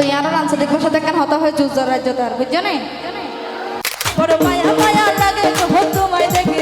তো ইয়ারো রানছে দেখব সাথে কেন হতা হয়ে যুদ্ধ রাজ্য তার বুঝছ নেই পরে মায়া মায়া লাগে তো তোমায় দেখি।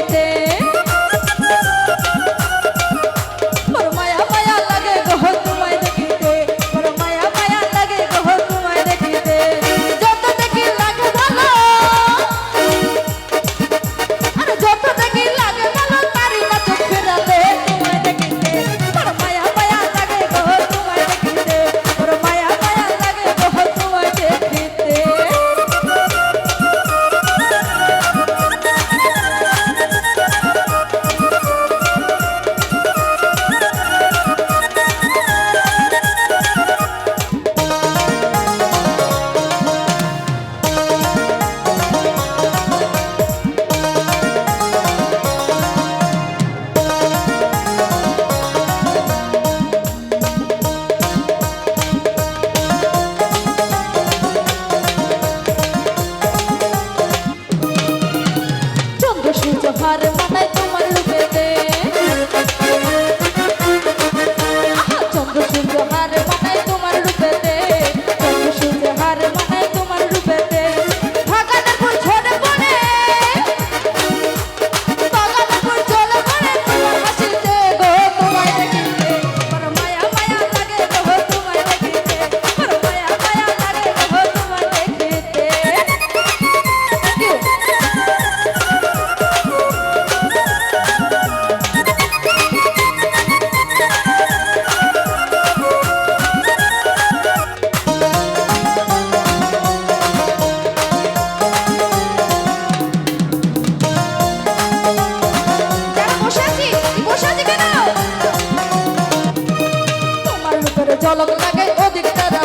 চলন লাগে ওদিক তারা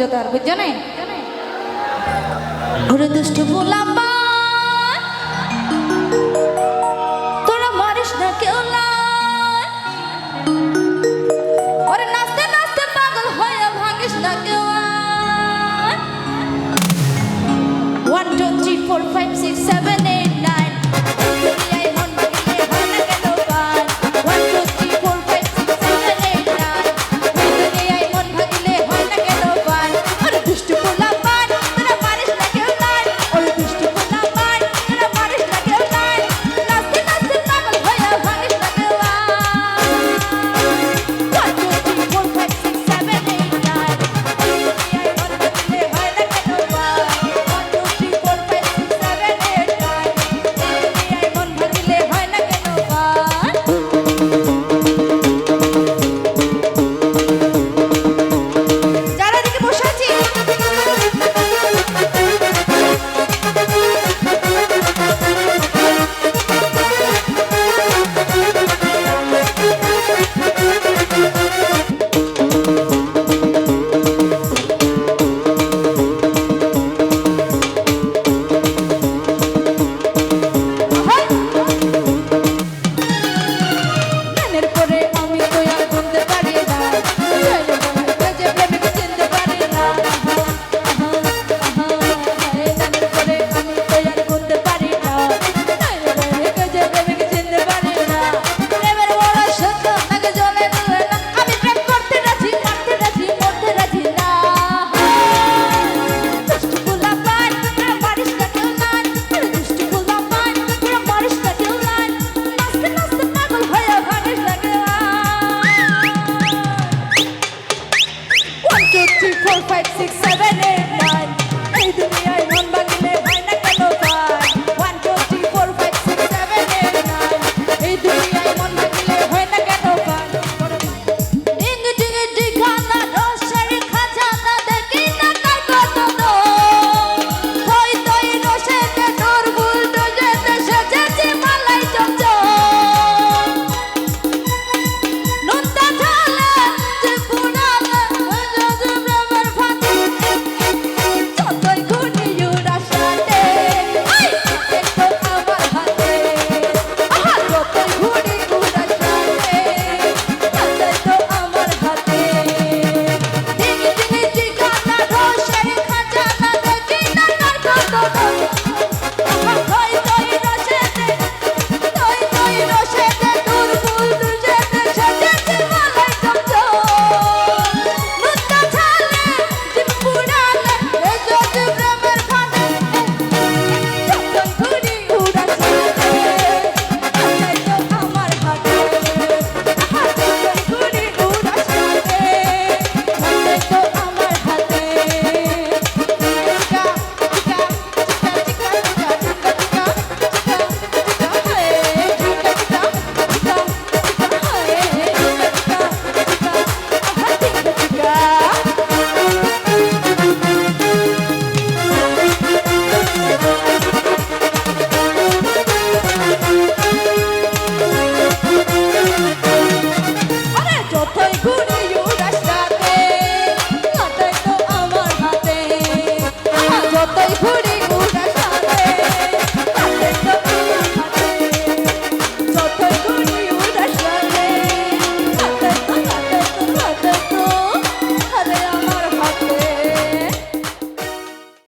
জোগাড় বুঝছ না ঘুরে দুষ্ট গোলাম তোরা মরিস না কেউ না। ওরে নাচতে নাচতে পাগল হয়ে ভাঙিস না কেউ one two three four five six seven